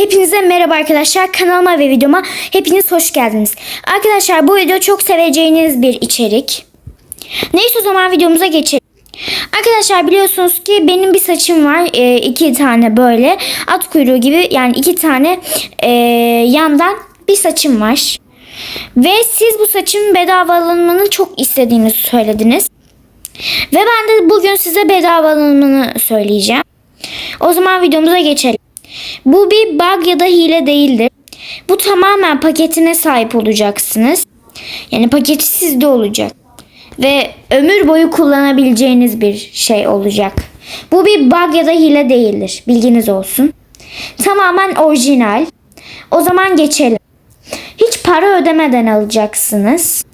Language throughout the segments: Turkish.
Hepinize merhaba arkadaşlar. Kanalıma ve videoma hepiniz hoş geldiniz. Arkadaşlar bu video çok seveceğiniz bir içerik. Neyse o zaman videomuza geçelim. Arkadaşlar biliyorsunuz ki benim bir saçım var. Ee, iki tane böyle at kuyruğu gibi yani iki tane ee, yandan bir saçım var. Ve siz bu saçın bedava alınmanı çok istediğinizi söylediniz. Ve ben de bugün size bedava alınmanı söyleyeceğim. O zaman videomuza geçelim. Bu bir bug ya da hile değildir. Bu tamamen paketine sahip olacaksınız. Yani paketi sizde olacak. Ve ömür boyu kullanabileceğiniz bir şey olacak. Bu bir bug ya da hile değildir. Bilginiz olsun. Tamamen orijinal. O zaman geçelim. Hiç para ödemeden alacaksınız.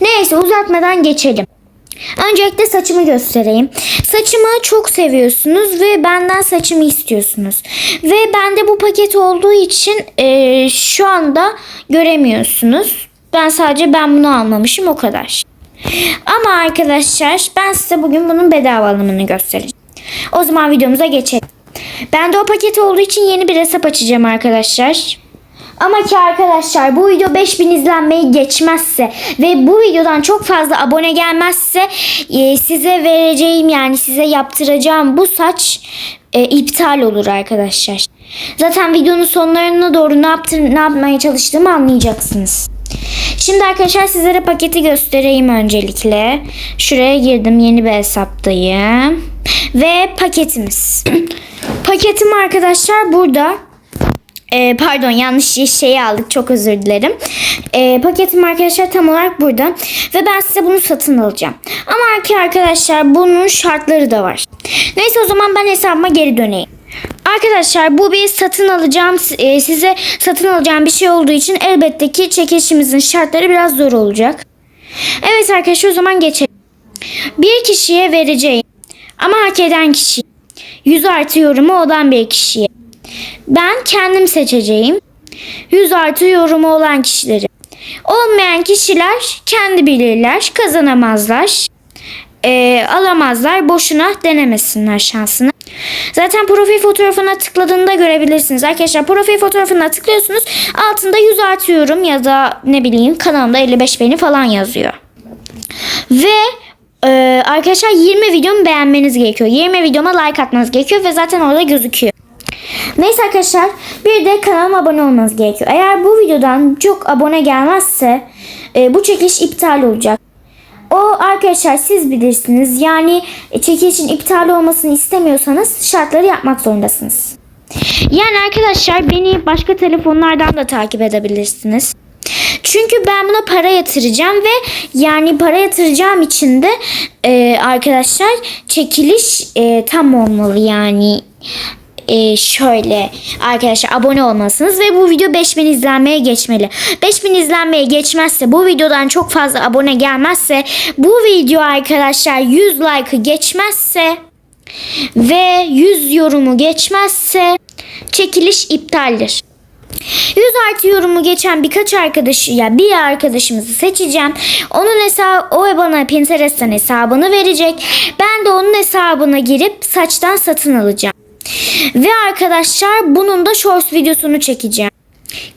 Neyse uzatmadan geçelim. Öncelikle saçımı göstereyim. Saçımı çok seviyorsunuz ve benden saçımı istiyorsunuz. Ve bende bu paket olduğu için e, şu anda göremiyorsunuz. Ben sadece ben bunu almamışım o kadar. Ama arkadaşlar ben size bugün bunun bedava alımını göstereceğim. O zaman videomuza geçelim. Bende o paket olduğu için yeni bir hesap açacağım arkadaşlar. Ama ki arkadaşlar bu video 5000 izlenmeyi geçmezse ve bu videodan çok fazla abone gelmezse e, size vereceğim yani size yaptıracağım bu saç e, iptal olur arkadaşlar. Zaten videonun sonlarına doğru ne yaptır ne yapmaya çalıştığımı anlayacaksınız. Şimdi arkadaşlar sizlere paketi göstereyim öncelikle. Şuraya girdim yeni bir hesaptayım. Ve paketimiz. Paketim arkadaşlar burada. Ee, pardon yanlış şeyi aldık çok özür dilerim. Ee, paketim arkadaşlar tam olarak burada. Ve ben size bunu satın alacağım. Ama arkadaşlar bunun şartları da var. Neyse o zaman ben hesabıma geri döneyim. Arkadaşlar bu bir satın alacağım e, size satın alacağım bir şey olduğu için elbette ki çekilişimizin şartları biraz zor olacak. Evet arkadaşlar o zaman geçelim. Bir kişiye vereceğim ama hak eden kişi. 100 artı yorumu olan bir kişiye. Ben kendim seçeceğim. 100 artı yorumu olan kişileri. Olmayan kişiler kendi bilirler, kazanamazlar. Ee, alamazlar, boşuna denemesinler şansını. Zaten profil fotoğrafına tıkladığında görebilirsiniz. Arkadaşlar profil fotoğrafına tıklıyorsunuz. Altında 100 artı yorum ya da ne bileyim kanalımda 55 beğeni falan yazıyor. Ve e, arkadaşlar 20 videomu beğenmeniz gerekiyor. 20 videoma like atmanız gerekiyor ve zaten orada gözüküyor. Neyse arkadaşlar bir de kanalıma abone olmanız gerekiyor. Eğer bu videodan çok abone gelmezse e, bu çekiliş iptal olacak. O arkadaşlar siz bilirsiniz. Yani çekilişin iptal olmasını istemiyorsanız şartları yapmak zorundasınız. Yani arkadaşlar beni başka telefonlardan da takip edebilirsiniz. Çünkü ben buna para yatıracağım ve yani para yatıracağım için de e, arkadaşlar çekiliş e, tam olmalı yani e, şöyle arkadaşlar abone olmalısınız ve bu video 5000 izlenmeye geçmeli. 5000 izlenmeye geçmezse bu videodan çok fazla abone gelmezse bu video arkadaşlar 100 like'ı geçmezse ve 100 yorumu geçmezse çekiliş iptaldir. 100 artı yorumu geçen birkaç arkadaşı ya bir arkadaşımızı seçeceğim. Onun hesabı o bana Pinterest'ten hesabını verecek. Ben de onun hesabına girip saçtan satın alacağım. Ve arkadaşlar bunun da shorts videosunu çekeceğim.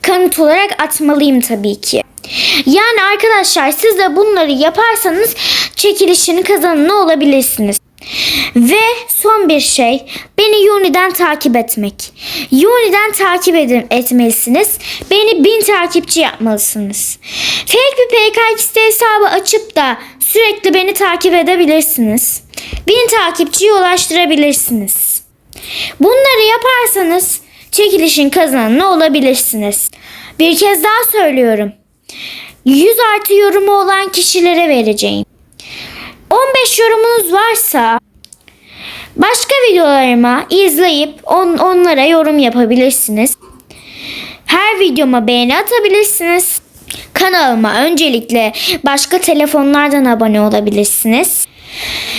Kanıt olarak atmalıyım tabii ki. Yani arkadaşlar siz de bunları yaparsanız çekilişini kazananı olabilirsiniz. Ve son bir şey beni Yuni'den takip etmek. Yuni'den takip edin, etmelisiniz. Beni bin takipçi yapmalısınız. Fake bir PKX'de hesabı açıp da sürekli beni takip edebilirsiniz. Bin takipçiye ulaştırabilirsiniz. Bunları yaparsanız çekilişin kazananı olabilirsiniz. Bir kez daha söylüyorum. 100 artı yorumu olan kişilere vereceğim. 15 yorumunuz varsa başka videolarıma izleyip on, onlara yorum yapabilirsiniz. Her videoma beğeni atabilirsiniz. Kanalıma öncelikle başka telefonlardan abone olabilirsiniz.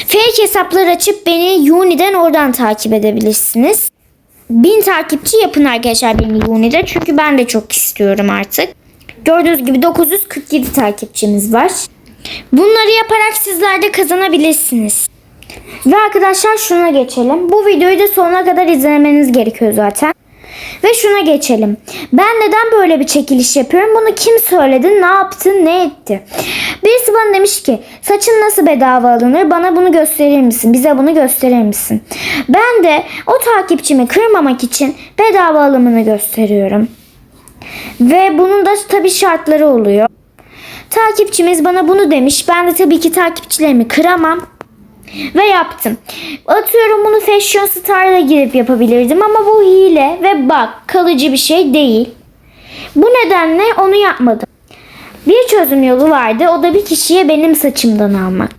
Fake hesaplar açıp beni Uni'den oradan takip edebilirsiniz. Bin takipçi yapın arkadaşlar beni Uni'de çünkü ben de çok istiyorum artık. Gördüğünüz gibi 947 takipçimiz var. Bunları yaparak sizler de kazanabilirsiniz. Ve arkadaşlar şuna geçelim. Bu videoyu da sonuna kadar izlemeniz gerekiyor zaten. Ve şuna geçelim. Ben neden böyle bir çekiliş yapıyorum? Bunu kim söyledi? Ne yaptı? Ne etti? Birisi bana demiş ki saçın nasıl bedava alınır? Bana bunu gösterir misin? Bize bunu gösterir misin? Ben de o takipçimi kırmamak için bedava alımını gösteriyorum. Ve bunun da tabii şartları oluyor. Takipçimiz bana bunu demiş. Ben de tabii ki takipçilerimi kıramam. Ve yaptım. Atıyorum bunu Fashion Star'da girip yapabilirdim ama bu hile ve bak kalıcı bir şey değil. Bu nedenle onu yapmadım. Bir çözüm yolu vardı. O da bir kişiye benim saçımdan almak.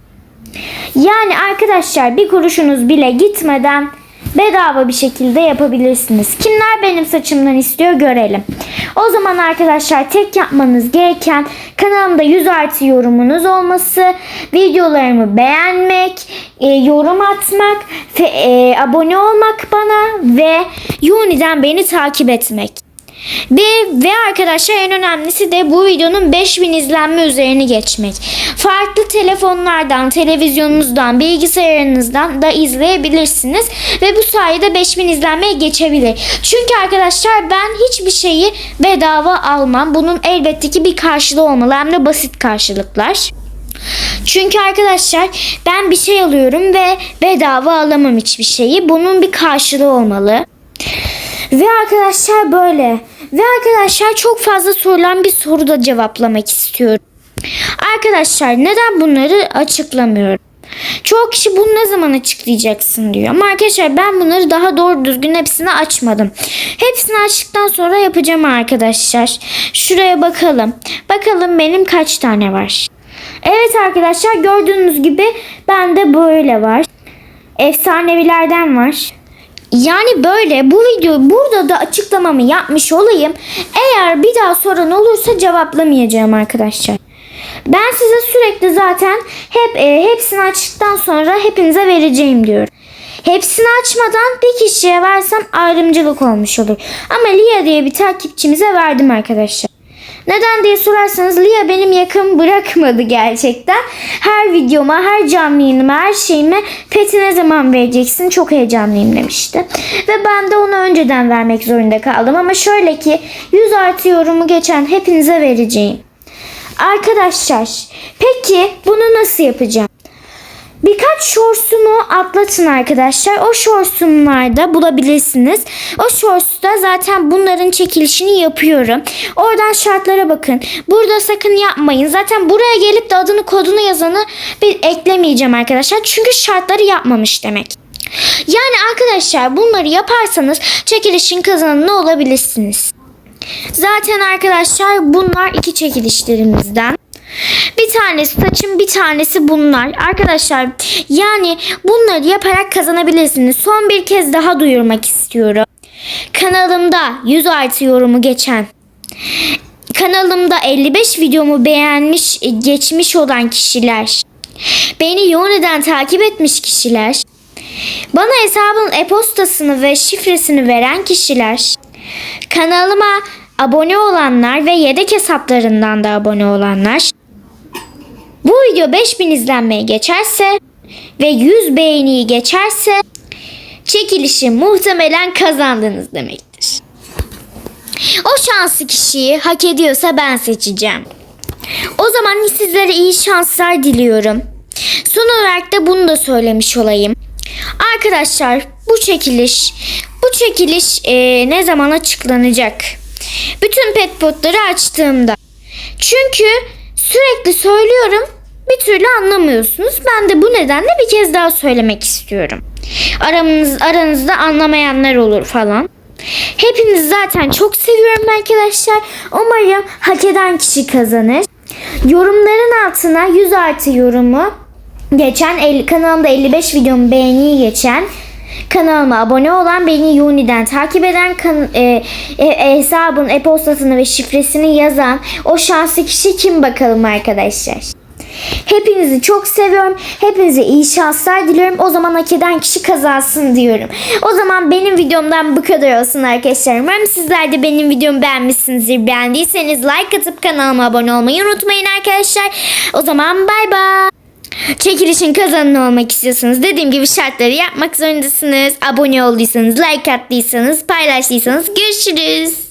Yani arkadaşlar bir kuruşunuz bile gitmeden bedava bir şekilde yapabilirsiniz. Kimler benim saçımdan istiyor görelim. O zaman arkadaşlar tek yapmanız gereken kanalımda 100 artı yorumunuz olması, videolarımı beğenmek, e, yorum atmak, fe- e, abone olmak bana ve Uni'den beni takip etmek. Ve, ve arkadaşlar en önemlisi de bu videonun 5000 izlenme üzerini geçmek. Farklı telefonlardan, televizyonunuzdan, bilgisayarınızdan da izleyebilirsiniz. Ve bu sayede 5000 izlenmeye geçebilir. Çünkü arkadaşlar ben hiçbir şeyi bedava almam. Bunun elbette ki bir karşılığı olmalı. Hem de basit karşılıklar. Çünkü arkadaşlar ben bir şey alıyorum ve bedava alamam hiçbir şeyi. Bunun bir karşılığı olmalı. Ve arkadaşlar böyle. Ve arkadaşlar çok fazla sorulan bir soru da cevaplamak istiyorum. Arkadaşlar neden bunları açıklamıyorum? Çoğu kişi bunu ne zaman açıklayacaksın diyor. Ama arkadaşlar ben bunları daha doğru düzgün hepsini açmadım. Hepsini açtıktan sonra yapacağım arkadaşlar. Şuraya bakalım. Bakalım benim kaç tane var. Evet arkadaşlar gördüğünüz gibi bende böyle var. Efsanevilerden var. Yani böyle bu video burada da açıklamamı yapmış olayım. Eğer bir daha soran olursa cevaplamayacağım arkadaşlar. Ben size sürekli zaten hep e, hepsini açtıktan sonra hepinize vereceğim diyorum. Hepsini açmadan bir kişiye versem ayrımcılık olmuş olur. Ama Lia diye bir takipçimize verdim arkadaşlar. Neden diye sorarsanız Lia benim yakın bırakmadı gerçekten. Her videoma, her canlı yayınıma, her şeyime peti ne zaman vereceksin çok heyecanlıyım demişti. Ve ben de onu önceden vermek zorunda kaldım. Ama şöyle ki 100 artı yorumu geçen hepinize vereceğim. Arkadaşlar peki bunu nasıl yapacağım? Birkaç shortsumu atlatın arkadaşlar. O shortsumlarda bulabilirsiniz. O shorts'ta zaten bunların çekilişini yapıyorum. Oradan şartlara bakın. Burada sakın yapmayın. Zaten buraya gelip de adını kodunu yazanı bir eklemeyeceğim arkadaşlar. Çünkü şartları yapmamış demek. Yani arkadaşlar bunları yaparsanız çekilişin kazananı olabilirsiniz. Zaten arkadaşlar bunlar iki çekilişlerimizden. Bir tanesi saçım bir tanesi bunlar. Arkadaşlar yani bunları yaparak kazanabilirsiniz. Son bir kez daha duyurmak istiyorum. Kanalımda 100 artı yorumu geçen kanalımda 55 videomu beğenmiş geçmiş olan kişiler beni Yone'den takip etmiş kişiler bana hesabın e-postasını ve şifresini veren kişiler kanalıma abone olanlar ve yedek hesaplarından da abone olanlar bu video 5000 izlenmeye geçerse ve 100 beğeniyi geçerse çekilişi muhtemelen kazandınız demektir. O şanslı kişiyi hak ediyorsa ben seçeceğim. O zaman sizlere iyi şanslar diliyorum. Son olarak da bunu da söylemiş olayım. Arkadaşlar bu çekiliş bu çekiliş eee, ne zaman açıklanacak? Bütün pet potları açtığımda. Çünkü sürekli söylüyorum bir türlü anlamıyorsunuz. Ben de bu nedenle bir kez daha söylemek istiyorum. Aramız, aranızda anlamayanlar olur falan. Hepinizi zaten çok seviyorum arkadaşlar. Umarım hak eden kişi kazanır. Yorumların altına 100 artı yorumu geçen el- kanalımda 55 videomu beğeniyi geçen kanalıma abone olan beni Uni'den takip eden kan- e, e, hesabın e-postasını ve şifresini yazan o şanslı kişi kim bakalım arkadaşlar. Hepinizi çok seviyorum. Hepinize iyi şanslar diliyorum. O zaman hak eden kişi kazansın diyorum. O zaman benim videomdan bu kadar olsun arkadaşlar. Umarım sizler de benim videomu beğenmişsinizdir. Beğendiyseniz like atıp kanalıma abone olmayı unutmayın arkadaşlar. O zaman bay bay. Çekilişin kazananı olmak istiyorsanız dediğim gibi şartları yapmak zorundasınız. Abone olduysanız, like attıysanız, paylaştıysanız görüşürüz.